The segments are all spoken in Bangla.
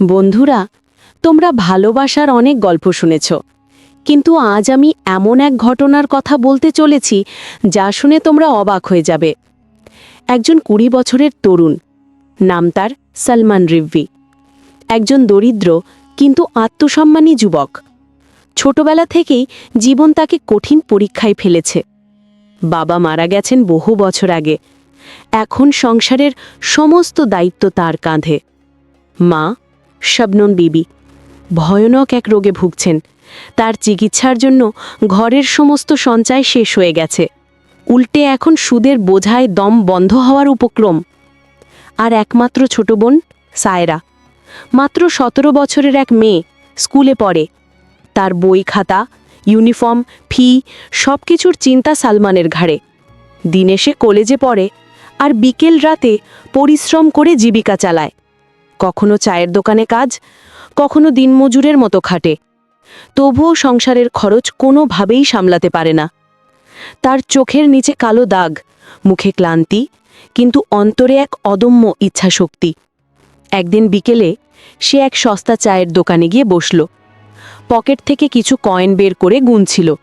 বন্ধুরা, তোমরা ভালোবাসার অনেক গল্প শুনেছ, কিন্তু আজ আমি এমন এক ঘটনার কথা বলতে চলেছি যা শুনে তোমরা অবাক হয়ে যাবে। একজন কুড়ি বছরের তরুণ, নাম তার সলমান রিভভি একজন দরিদ্র, কিন্তু আত্মসম্মানী যুবক। ছোটবেলা থেকেই জীবন তাকে কঠিন পরীক্ষায় ফেলেছে। বাবা মারা গেছেন বহু বছর আগে। এখন সংসারের সমস্ত দায়িত্ব তার কাঁধে। মা শবনম বিবি। ভয়ানক এক রোগে ভুগছেন। তার চিকিৎসার জন্য ঘরের সমস্ত সঞ্চয় শেষ হয়ে গেছে। উল্টে এখন সুদের বোঝায় দম বন্ধ হওয়ার উপক্রম। আর একমাত্র ছোট বোন, সায়রা। মাত্র সতেরো বছরের এক মেয়ে স্কুলে পড়ে। তার বই খাতা, ইউনিফর্ম, ফি সব কিছুর চিন্তা সালমানের ঘাড়ে। দিনে সে কলেজে পড়ে আর বিকেল রাতে পরিশ্রম করে জীবিকা চালায়। কখনো চায়ের দোকানে কাজ, কখনো দিনমজুরের মতো খাটে। তবুও সংসারের খরচ কোনোভাবেই সামলাতে পারে না। তার চোখের নিচে কালো দাগ, মুখে ক্লান্তি, কিন্তু অন্তরে এক অদম্য ইচ্ছাশক্তি। একদিন বিকেলে সে এক সস্তা চায়ের দোকানে গিয়ে বসল। পকেট থেকে কিছু কয়েন বের করে গুনছিল।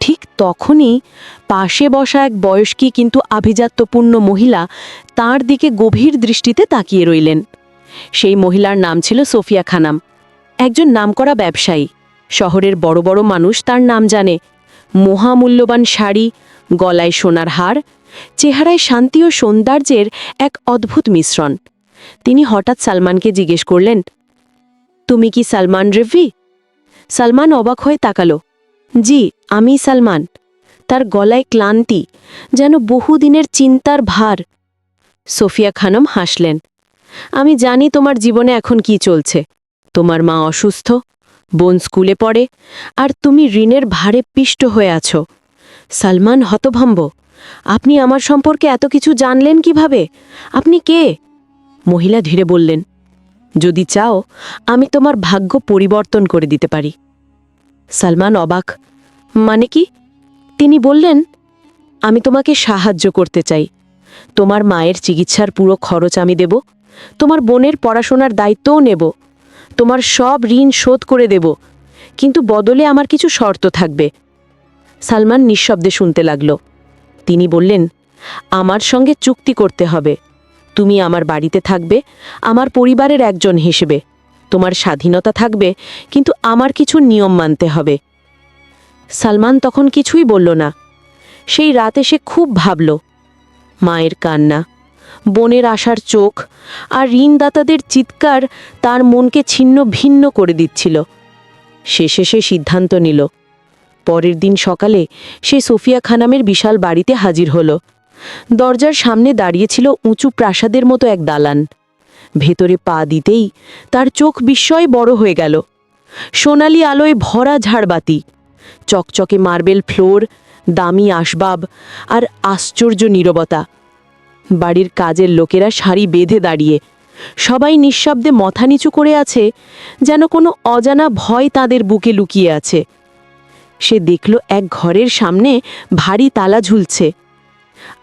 ঠিক তখনই পাশে বসা এক বয়স্কী কিন্তু আভিজাত্যপূর্ণ মহিলা তার দিকে গভীর দৃষ্টিতে তাকিয়ে রইলেন। সেই মহিলার নাম ছিল সোফিয়া খানাম। একজন নামকরা ব্যবসায়ী। শহরের বড় বড় মানুষ তার নাম জানে। মহামূল্যবান শাড়ি, গলায় সোনার হার, চেহারায় শান্তি ও সৌন্দর্যের এক অদ্ভুত মিশ্রণ। তিনি হঠাৎ সালমানকে জিজ্ঞেস করলেন, তুমি কি সালমান রেভি? সালমান অবাক হয়ে তাকালো, জি, আমি সালমান। তার গলায় ক্লান্তি, যেন বহুদিনের চিন্তার ভার। সোফিয়া খানম হাসলেন আমি জানি তোমার জীবনে এখন কি চলছে। তোমার মা অসুস্থ, বোন স্কুলে পড়ে, আর তুমি ঋণের ভারে পিষ্ট হয়ে আছো। সালমান হতভম্ব, আপনি আমার সম্পর্কে এত কিছু জানলেন কীভাবে? আপনি কে? মহিলা ধীরে বললেন, যদি চাও, আমি তোমার ভাগ্য পরিবর্তন করে দিতে পারি। সালমান অবাক মানে কি? তিনি বললেন, আমি তোমাকে সাহায্য করতে চাই। তোমার মায়ের চিকিৎসার পুরো খরচ আমি দেব তোমার বোনের পড়াশোনার দায়িত্বও নেব। তোমার সব ঋণ শোধ করে দেব। কিন্তু বদলে আমার কিছু শর্ত থাকবে। সালমান নিঃশব্দে শুনতে লাগল। তিনি বললেন, আমার সঙ্গে চুক্তি করতে হবে। তুমি আমার বাড়িতে থাকবে, আমার পরিবারের একজন হিসেবে। তোমার স্বাধীনতা থাকবে, কিন্তু আমার কিছু নিয়ম মানতে হবে। সালমান তখন কিছুই বলল না। সেই রাতে সে খুব ভাবল, মায়ের কান্না বনের আশার চোখ আর ঋণদাতাদের চিৎকার তার মনকে ছিন্ন ভিন্ন করে দিচ্ছিল। শেষে সে সিদ্ধান্ত নিল। পরের দিন সকালে সে সোফিয়া খানামের বিশাল বাড়িতে হাজির হল। দরজার সামনে দাঁড়িয়েছিল উঁচু প্রাসাদের মতো এক দালান। ভেতরে পা দিতেই তার চোখ বিস্ময় বড় হয়ে গেল। সোনালি আলোয় ভরা ঝাড়বাতি, চকচকে মার্বেল ফ্লোর, দামি আসবাব আর আশ্চর্য নীরবতা। বাড়ির কাজের লোকেরা শাড়ি বেঁধে দাঁড়িয়ে। সবাই নিঃশব্দে মাথা নিচু করে আছে, যেন কোনো অজানা ভয় তাদের বুকে লুকিয়ে আছে। সে দেখল এক ঘরের সামনে ভারী তালা ঝুলছে।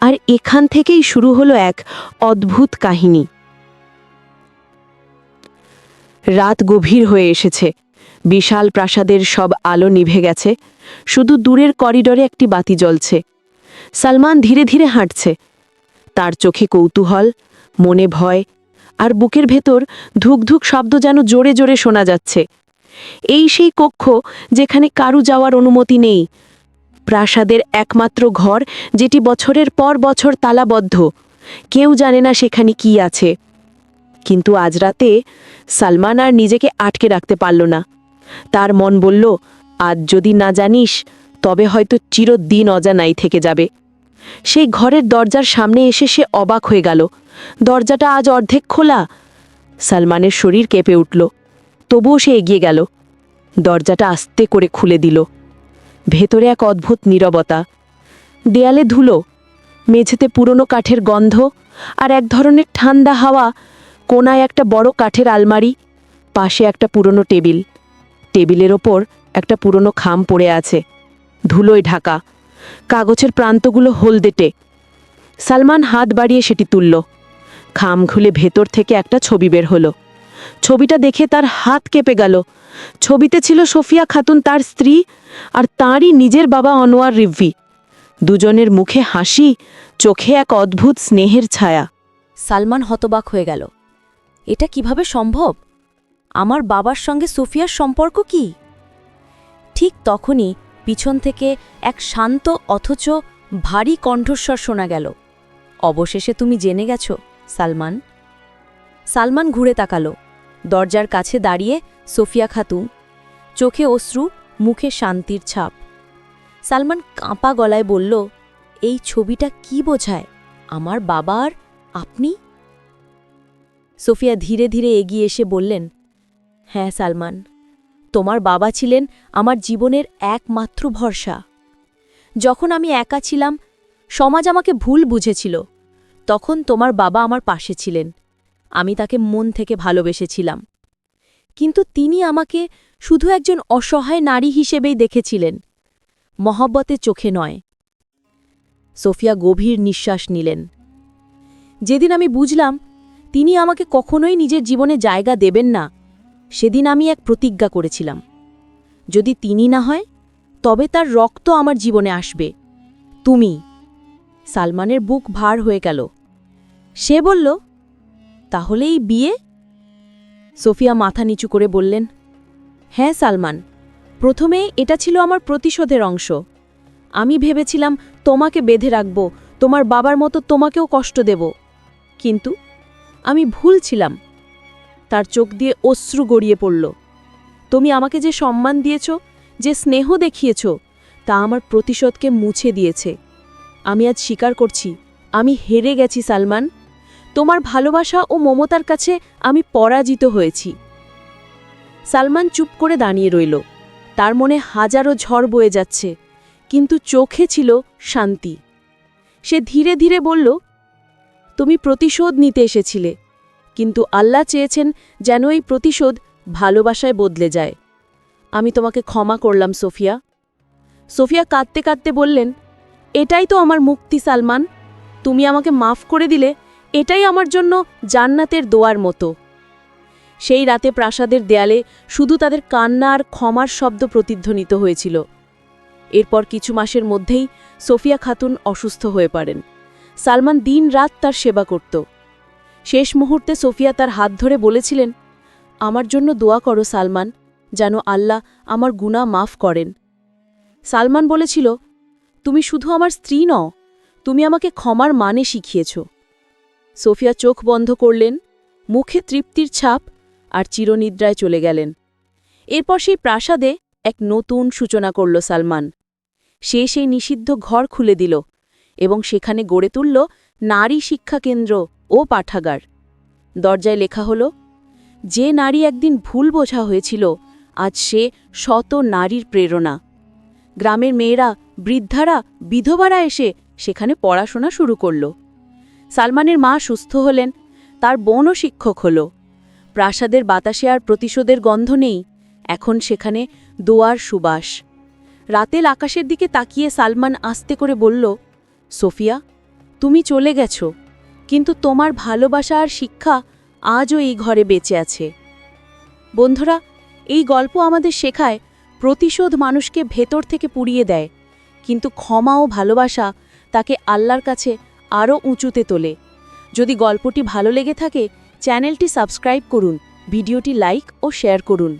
আর এখান থেকেই শুরু হলো এক অদ্ভুত কাহিনী। রাত গভীর হয়ে এসেছে। বিশাল প্রাসাদের সব আলো নিভে গেছে। শুধু দূরের করিডরে একটি বাতি জ্বলছে। সালমান ধীরে ধীরে হাঁটছে। তার চোখে কৌতূহল, মনে ভয় আর বুকের ভেতর ধুকধুক শব্দ যেন জোরে জোরে শোনা যাচ্ছে। এই সেই কক্ষ যেখানে কারু যাওয়ার অনুমতি নেই। প্রাসাদের একমাত্র ঘর যেটি বছরের পর বছর তালাবদ্ধ। কেউ জানে না সেখানে কি আছে। কিন্তু আজ রাতে সালমান আর নিজেকে আটকে রাখতে পারল না। তার মন বলল, আজ যদি না জানিস, তবে হয়তো চিরদিন অজানাই থেকে যাবে। সেই ঘরের দরজার সামনে এসে সে অবাক হয়ে গেল। দরজাটা আজ অর্ধেক খোলা। সালমানের শরীর কেঁপে উঠল। তবুও সে এগিয়ে গেল। দরজাটা আস্তে করে খুলে দিল। ভেতরে এক অদ্ভুত নীরবতা। দেয়ালে ধুলো, মেঝেতে পুরনো কাঠের গন্ধ আর এক ধরনের ঠান্ডা হাওয়া, কোনায় একটা বড় কাঠের আলমারি, পাশে একটা পুরনো টেবিল। টেবিলের ওপর একটা পুরনো খাম পড়ে আছে। ধুলোয় ঢাকা। কাগজের প্রান্তগুলো হলদেটে সালমান হাত বাড়িয়ে সেটি তুলল। খাম খুলে ভেতর থেকে একটা ছবি বের হলো। ছবিটা দেখে তার হাত কেঁপে গেল। ছবিতে ছিল সোফিয়া খাতুন তার স্ত্রী আর তাঁরই নিজের বাবা অনোয়ার রিভি। দুজনের মুখে হাসি, চোখে এক অদ্ভুত স্নেহের ছায়া। সালমান হতবাক হয়ে গেল। এটা কীভাবে সম্ভব? আমার বাবার সঙ্গে সোফিয়ার সম্পর্ক কি? ঠিক তখনই পিছন থেকে এক শান্ত অথচ ভারী কণ্ঠস্বর শোনা গেল। অবশেষে তুমি জেনে গেছ, সালমান। সালমান ঘুরে তাকালো। দরজার কাছে দাঁড়িয়ে সোফিয়া খাতুন, চোখে অশ্রু, মুখে শান্তির ছাপ। সালমান কাঁপা গলায় বলল, এই ছবিটা কি বোঝায়? আমার বাবার আপনি? সোফিয়া ধীরে ধীরে এগিয়ে এসে বললেন হ্যাঁ সালমান। তোমার বাবা ছিলেন আমার জীবনের একমাত্র ভরসা। যখন আমি একা ছিলাম, সমাজ আমাকে ভুল বুঝেছিল। তখন তোমার বাবা আমার পাশে ছিলেন। আমি তাকে মন থেকে ভালোবেসেছিলাম। কিন্তু তিনি আমাকে শুধু একজন অসহায় নারী হিসেবেই দেখেছিলেন। মহব্বতের চোখে নয়। সোফিয়া গভীর নিঃশ্বাস নিলেন। যেদিন আমি বুঝলাম, তিনি আমাকে কখনোই নিজের জীবনে জায়গা দেবেন না সেদিন আমি এক প্রতিজ্ঞা করেছিলাম। যদি তিনি না হয়, তবে তার রক্ত আমার জীবনে আসবে। তুমি, সালমানের বুক ভার হয়ে গেল। সে বলল, তাহলে এই বিয়ে? সোফিয়া মাথা নিচু করে বললেন হ্যাঁ সালমান, প্রথমে এটা ছিল আমার প্রতিশোধের অংশ। আমি ভেবেছিলাম তোমাকে বেঁধে রাখব, তোমার বাবার মতো তোমাকেও কষ্ট দেব। কিন্তু আমি ভুল ছিলাম। তার চোখ দিয়ে অশ্রু গড়িয়ে পড়ল। তুমি আমাকে যে সম্মান দিয়েছ, যে স্নেহ দেখিয়েছ, তা আমার প্রতিশোধকে মুছে দিয়েছে। আমি আজ স্বীকার করছি, আমি হেরে গেছি, সালমান। তোমার ভালোবাসা ও মমতার কাছে আমি পরাজিত হয়েছি। সালমান চুপ করে দাঁড়িয়ে রইল। তার মনে হাজারো ঝড় বয়ে যাচ্ছে, কিন্তু চোখে ছিল শান্তি। সে ধীরে ধীরে বলল, তুমি প্রতিশোধ নিতে এসেছিলে কিন্তু আল্লাহ চেয়েছেন যেন এই প্রতিশোধ ভালোবাসায় বদলে যায়। আমি তোমাকে ক্ষমা করলাম, সোফিয়া। সোফিয়া কাঁদতে কাঁদতে বললেন, এটাই তো আমার মুক্তি, সালমান। তুমি আমাকে মাফ করে দিলে, এটাই আমার জন্য জান্নাতের দোয়ার মতো। সেই রাতে প্রাসাদের দেয়ালে শুধু তাদের কান্না আর ক্ষমার শব্দ প্রতিধ্বনিত হয়েছিল। এরপর কিছু মাসের মধ্যেই সোফিয়া খাতুন অসুস্থ হয়ে পড়েন। সালমান দিন রাত তার সেবা করত। শেষ মুহূর্তে সোফিয়া তার হাত ধরে বলেছিলেন, আমার জন্য দোয়া করো সালমান, যেন আল্লাহ আমার গুণা মাফ করেন। সালমান বলেছিল, তুমি শুধু আমার স্ত্রী নও, তুমি আমাকে ক্ষমার মানে শিখিয়েছ। সোফিয়া চোখ বন্ধ করলেন, মুখে তৃপ্তির ছাপ আর চিরনিদ্রায় চলে গেলেন। এরপর সেই প্রাসাদে এক নতুন সূচনা করল সালমান। সে সেই নিষিদ্ধ ঘর খুলে দিল এবং সেখানে গড়ে তুলল নারী শিক্ষা কেন্দ্র ও পাঠাগার। দরজায় লেখা হল, যে নারী একদিন ভুল বোঝা হয়েছিল, আজ সে শত নারীর প্রেরণা। গ্রামের মেয়েরা, বৃদ্ধারা, বিধবারা এসে সেখানে পড়াশোনা শুরু করল। সালমানের মা সুস্থ হলেন, তার বোনও শিক্ষক হল। প্রাসাদের বাতাসে আর প্রতিশোধের গন্ধ নেই, এখন সেখানে দোয়ার সুবাস। রাতেল আকাশের দিকে তাকিয়ে সালমান আস্তে করে বলল, সোফিয়া, তুমি চলে গেছ। কিন্তু তোমার ভালোবাসা আর শিক্ষা আজও এই ঘরে বেঁচে আছে। বন্ধুরা, এই গল্প আমাদের শেখায় প্রতিশোধ মানুষকে ভেতর থেকে পুড়িয়ে দেয়, কিন্তু ক্ষমা ও ভালোবাসা তাকে আল্লাহর কাছে আরও উঁচুতে তোলে। যদি গল্পটি ভালো লেগে থাকে, চ্যানেলটি সাবস্ক্রাইব করুন, ভিডিওটি লাইক ও শেয়ার করুন।